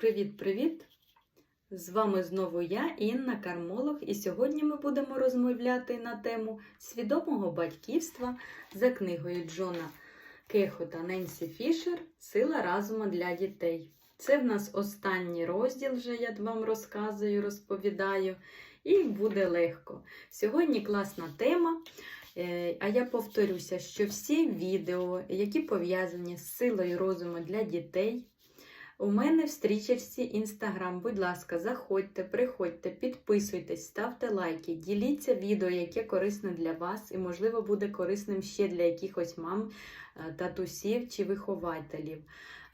Привіт-привіт! З вами знову я, Інна Кармолог, і сьогодні ми будемо розмовляти на тему свідомого батьківства за книгою Джона Кеху та Ненсі Фішер Сила разуму для дітей. Це в нас останній розділ, вже я вам розказую, розповідаю, і буде легко. Сьогодні класна тема. Е, А я повторюся, що всі відео, які пов'язані з силою розуму для дітей, у мене в стрічерці Інстаграм. Будь ласка, заходьте, приходьте, підписуйтесь, ставте лайки, діліться відео, яке корисне для вас, і, можливо, буде корисним ще для якихось мам, е, татусів чи вихователів.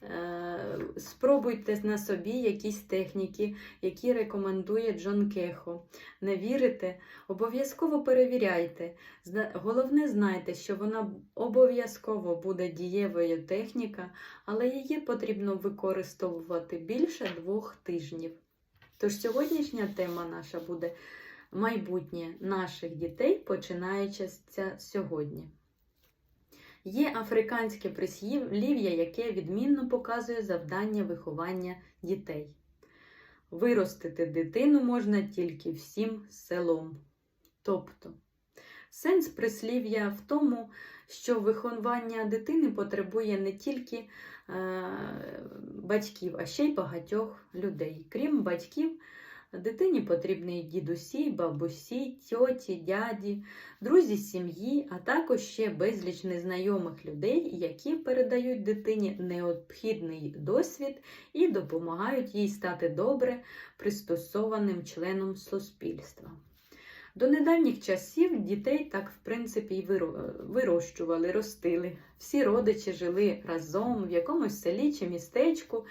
Е, Спробуйте на собі якісь техніки, які рекомендує Джон Кехо. Не вірите? Обов'язково перевіряйте. Головне, знайте, що вона обов'язково буде дієвою техніка, але її потрібно використовувати більше двох тижнів. Тож сьогоднішня тема наша буде майбутнє наших дітей, починаючи з сьогодні. Є африканське прислів'я, яке відмінно показує завдання виховання дітей. Виростити дитину можна тільки всім селом. Тобто, сенс прислів'я в тому, що виховання дитини потребує не тільки е, батьків, а ще й багатьох людей. Крім батьків, дитині потрібні дідусі, бабусі, тьоті, дяді, друзі сім'ї, а також ще безліч незнайомих людей, які передають дитині необхідний досвід і допомагають їй стати добре пристосованим членом суспільства. До недавніх часів дітей так, в принципі, і вирощували, ростили. Всі родичі жили разом в якомусь селі чи містечку,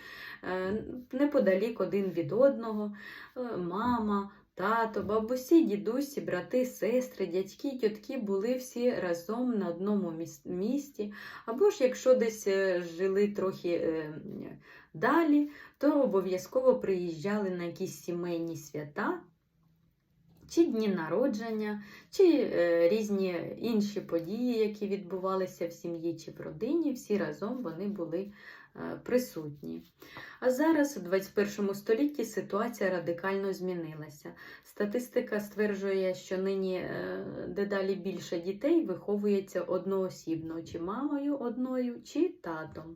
е, неподалік один від одного. Е, Мама, тато, бабусі, дідусі, брати, сестри, дядьки, тітки були всі разом на одному міс- місці. Або ж якщо десь е, жили трохи далі, то обов'язково приїжджали на якісь сімейні свята чи дні народження, чи е, різні інші події, які відбувалися в сім'ї чи в родині, всі разом вони були е, присутні. А зараз, у 21 столітті, ситуація радикально змінилася. Статистика стверджує, що нині е, дедалі більше дітей виховується одноосібно, чи мамою одною, чи татом.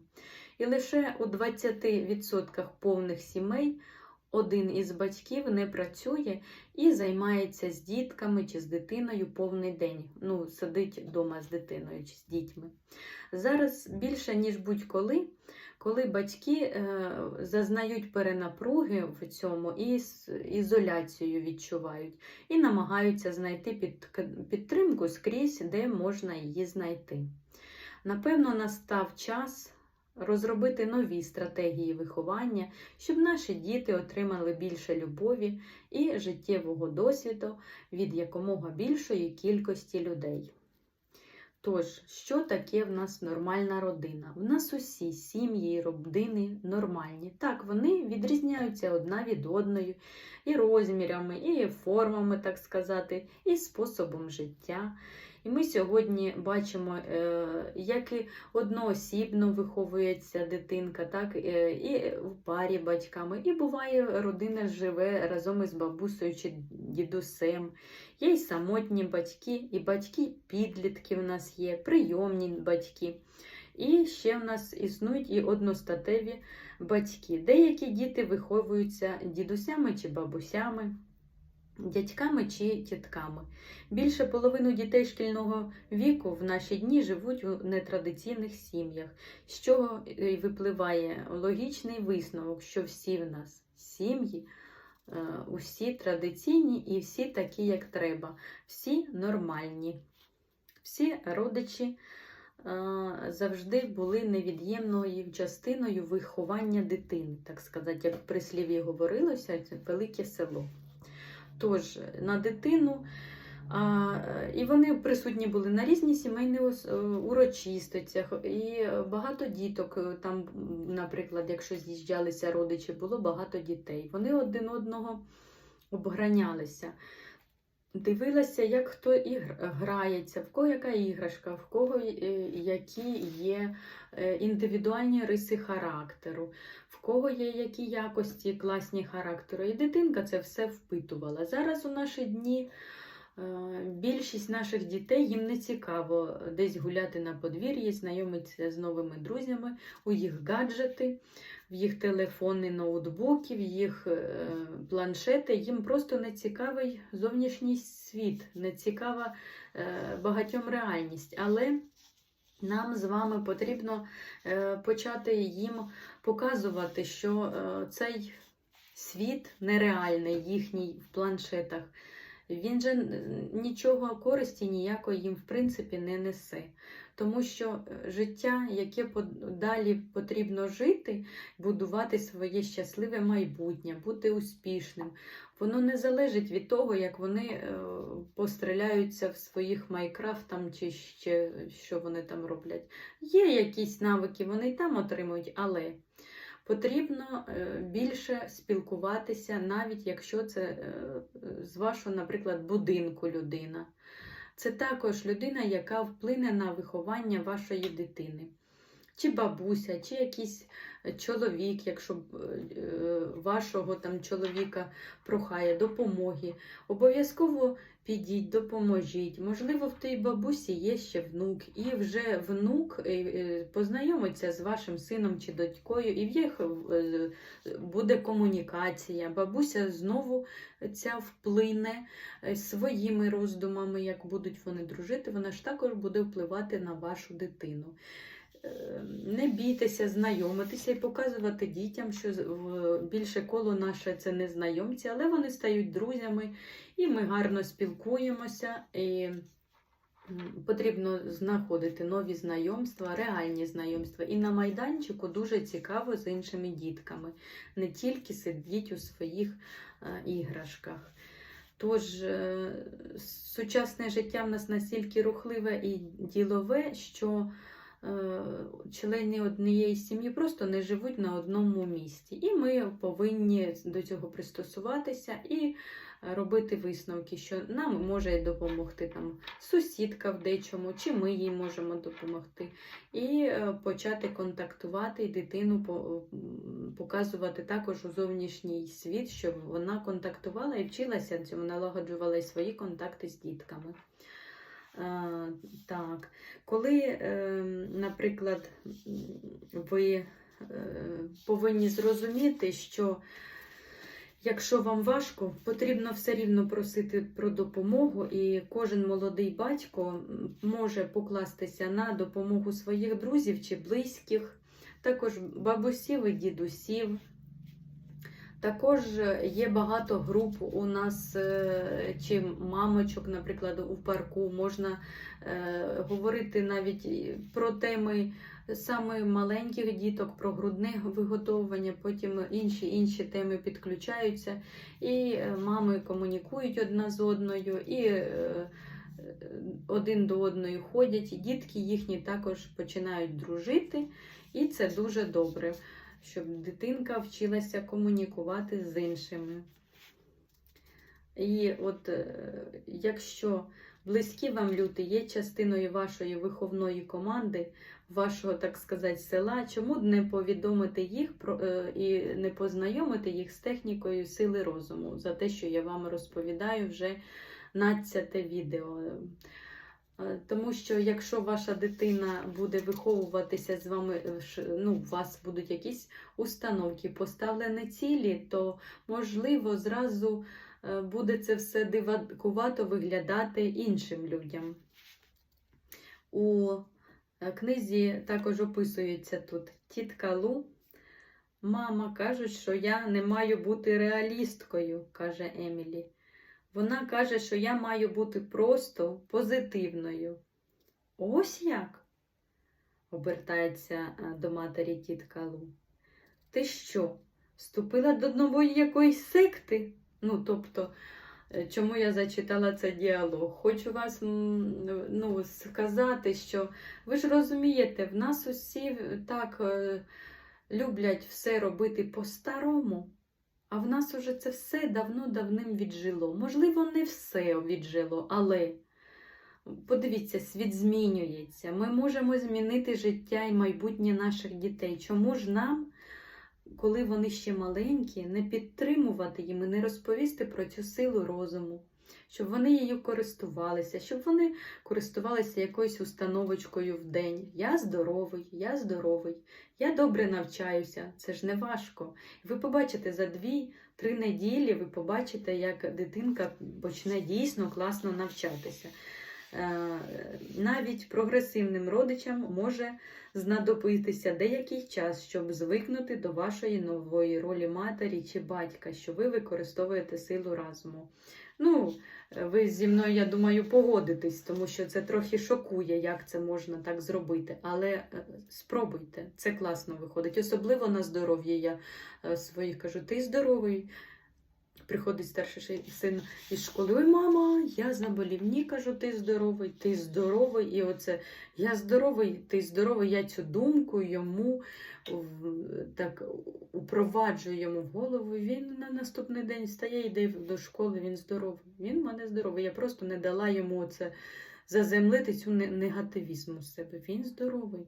І лише у 20% повних сімей один із батьків не працює і займається з дітками чи з дитиною повний день. Ну, сидить вдома з дитиною чи з дітьми. Зараз більше, ніж будь-коли, коли батьки е, зазнають перенапруги в цьому і с- ізоляцію відчувають, і намагаються знайти під, підтримку скрізь, де можна її знайти. Напевно, настав час розробити нові стратегії виховання, щоб наші діти отримали більше любові і життєвого досвіду від якомога більшої кількості людей. Тож, що таке в нас нормальна родина? В нас усі сім'ї і родини нормальні. Так, вони відрізняються одна від одної і розмірами, і формами, так сказати, і способом життя. І ми сьогодні бачимо, е, як і одноосібно виховується дитинка, так е, і в парі батьками. І буває, родина живе разом із бабусею чи дідусем. Є й самотні батьки, і батьки-підлітки в нас є, прийомні батьки. І ще в нас існують і одностатеві батьки. Деякі діти виховуються дідусями чи бабусями, дядьками чи тітками. Більше половини дітей шкільного віку в наші дні живуть у нетрадиційних сім'ях, з чого випливає логічний висновок, що всі в нас сім'ї, е, усі традиційні і всі такі, як треба, всі нормальні. Всі родичі е, завжди були невід'ємною частиною виховання дитини, так сказати, як в прислів'ї говорилося, це велике село. Тож, на дитину а, і вони присутні були на різні сімейні е, урочистостях, і багато діток е, там, наприклад, якщо з'їжджалися родичі, було багато дітей. Вони один одного обгранялися. Дивилася, як хто ігр... грається, в кого яка іграшка, в кого е, які є індивідуальні риси характеру, в кого є які якості, класні характери. І дитинка це все впитувала. Зараз у наші дні е, більшість наших дітей їм не цікаво десь гуляти на подвір'ї, знайомитися з новими друзями, у їх гаджети, в їх телефони, ноутбуки, в їх е, планшети. Їм просто не цікавий зовнішній світ, не цікава е, багатьом реальність. Але нам з вами потрібно почати їм показувати, що е, цей світ нереальний, їхній в планшетах. Він же нічого користі ніякої їм в принципі не несе. Тому що е, життя, яке далі потрібно жити, будувати своє щасливе майбутнє, бути успішним, воно не залежить від того, як вони е, постріляються в своїх Майкрафт там чи ще що вони там роблять. Є якісь навики, вони й там отримують, але потрібно е, більше спілкуватися, навіть якщо це е, з вашого, наприклад, будинку людина. Це також людина, яка вплине на виховання вашої дитини. Чи бабуся, чи якийсь е, чоловік, якщо вашого там чоловіка прохає допомоги. Обов'язково підіть, допоможіть. Можливо, в тій бабусі є ще внук, і вже внук е, е, познайомиться з вашим сином чи дочкою, і в їх е, буде комунікація. Бабуся знову ця вплине своїми роздумами, як будуть вони дружити, вона ж також буде впливати на вашу дитину. Е, Не бійтеся знайомитися і показувати дітям, що більше коло наше це незнайомці, але вони стають друзями, і ми гарно спілкуємося. І потрібно знаходити нові знайомства, реальні знайомства. І на майданчику дуже цікаво з іншими дітками, не тільки сидіть у своїх е, іграшках. Тож е, сучасне життя в нас настільки рухливе і ділове, що члени однієї сім'ї просто не живуть на одному місці. І ми повинні до цього пристосуватися і е, робити висновки, що нам може допомогти там сусідка в дечому, чи ми їй можемо допомогти. І е, почати контактувати і дитину показувати також у зовнішній світ, щоб вона контактувала і вчилася цьому, налагоджувала свої контакти з дітками. Так, коли, е, наприклад, ви е, повинні зрозуміти, що якщо вам важко, потрібно все рівно просити про допомогу, і кожен молодий батько може покластися на допомогу своїх друзів чи близьких, також бабусів і дідусів. Також є багато груп у нас е, чи мамочок, наприклад, у парку. Можна е, говорити навіть про теми саме маленьких діток, про грудне виготовлення, потім інші інші теми підключаються, і е, мами комунікують одна з одною, і е, один до одної ходять, дітки їхні також починають дружити, і це дуже добре щоб дитинка вчилася комунікувати з іншими. І от е, якщо близькі вам люди є частиною вашої виховної команди, вашого, так сказати, села, чому не повідомити їх про, е, і не познайомити їх з технікою сили розуму за те, що я вам розповідаю вже 12 відео. Е, Тому що якщо ваша дитина буде виховуватися з вами, е, ну, у вас будуть якісь установки, поставлені цілі, то можливо зразу е, буде це все дивакувато виглядати іншим людям. У книзі також описується тут тітка Лу. Мама каже, що я не маю бути реалісткою, каже Емілі. Вона каже, що я маю бути просто позитивною. Ось як? обертається е, до матері тітка Лу. Ти що, вступила до нової якоїсь секти? Ну, тобто, е, чому я зачитала цей діалог? Хочу вас ну, сказати, що ви ж розумієте, в нас усі так е, люблять все робити по-старому. А в нас уже це все давно-давним віджило. Можливо, не все віджило, але подивіться, світ змінюється. Ми можемо змінити життя і майбутнє наших дітей. Чому ж нам коли вони ще маленькі, не підтримувати їм і не розповісти про цю силу розуму, щоб вони її користувалися, щоб вони користувалися якоюсь установочкою в день. Я здоровий, я здоровий, я добре навчаюся, це ж не важко. Ви побачите за дві-три неділі, ви побачите, як дитинка почне дійсно класно навчатися. Е, Навіть прогресивним родичам може знадобитися деякий час, щоб звикнути до вашої нової ролі матері чи батька, що ви використовуєте силу разуму. Ну, ви зі мною, я думаю, погодитесь, тому що це трохи шокує, як це можна так зробити. Але е, спробуйте, це класно виходить. Особливо на здоров'я. Я е, своїх кажу, ти здоровий. Приходить старший син із школи. Ой, мама, я заболів. Ні, кажу, ти здоровий, ти здоровий. І оце я здоровий, ти здоровий. Я цю думку йому так упроваджую йому в голову. Він на наступний день встає, йде до школи, він здоровий. Він в мене здоровий. Я просто не дала йому це заземлити цю не- негативізм у себе. Він здоровий.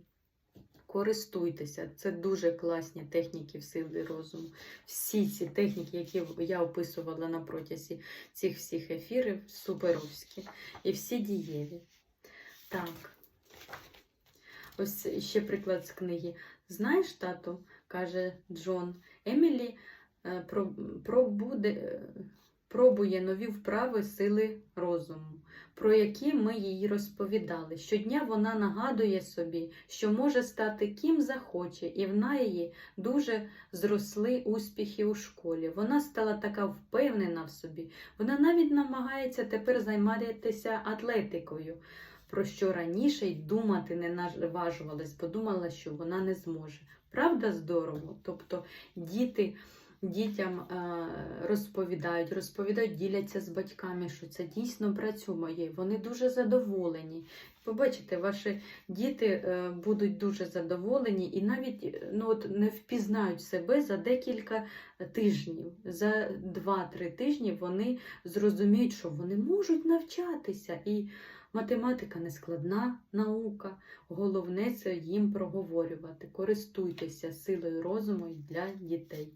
Користуйтеся, це дуже класні техніки в сили розуму. Всі ці техніки, які я описувала на протязі цих всіх ефірів, суперовські і всі дієві. Так. Ось ще приклад з книги. Знаєш, тату, каже Джон, Емілі е, пробуде, пробує нові вправи сили розуму, про які ми їй розповідали. Щодня вона нагадує собі, що може стати ким захоче, і в неї дуже зросли успіхи у школі. Вона стала така впевнена в собі. Вона навіть намагається тепер займатися атлетикою про що раніше й думати не наважувалась, бо думала, що вона не зможе. Правда, здорово? Тобто діти дітям е, розповідають, розповідають, діляться з батьками, що це дійсно працює. Вони дуже задоволені. Побачите, ваші діти е, будуть дуже задоволені і навіть е, ну, от, не впізнають себе за декілька тижнів. За 2-3 тижні вони зрозуміють, що вони можуть навчатися. І Математика не складна наука, головне це їм проговорювати. Користуйтеся силою розуму для дітей.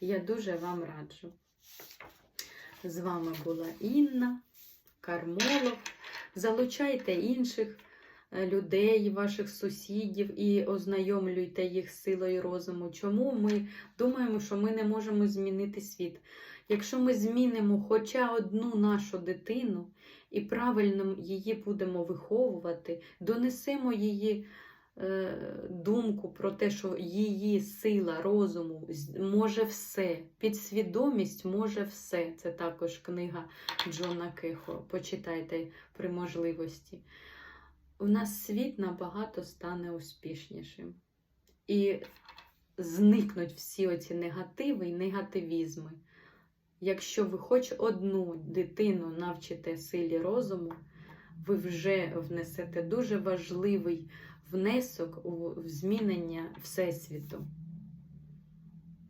Я дуже вам раджу. З вами була Інна, Кармолов. Залучайте інших е, людей, ваших сусідів і ознайомлюйте їх силою розуму. Чому ми думаємо, що ми не можемо змінити світ? Якщо ми змінимо хоча одну нашу дитину, і правильно її будемо виховувати, донесемо її е, думку про те, що її сила розуму може все, підсвідомість може все. Це також книга Джона Кехо. Почитайте при можливості. У нас світ набагато стане успішнішим. І зникнуть всі оці негативи і негативізми. Якщо ви хоч одну дитину навчите силі розуму, ви вже внесете дуже важливий внесок у змінення Всесвіту.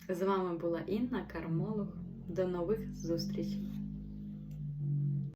З вами була Інна Кармолог. До нових зустрічей!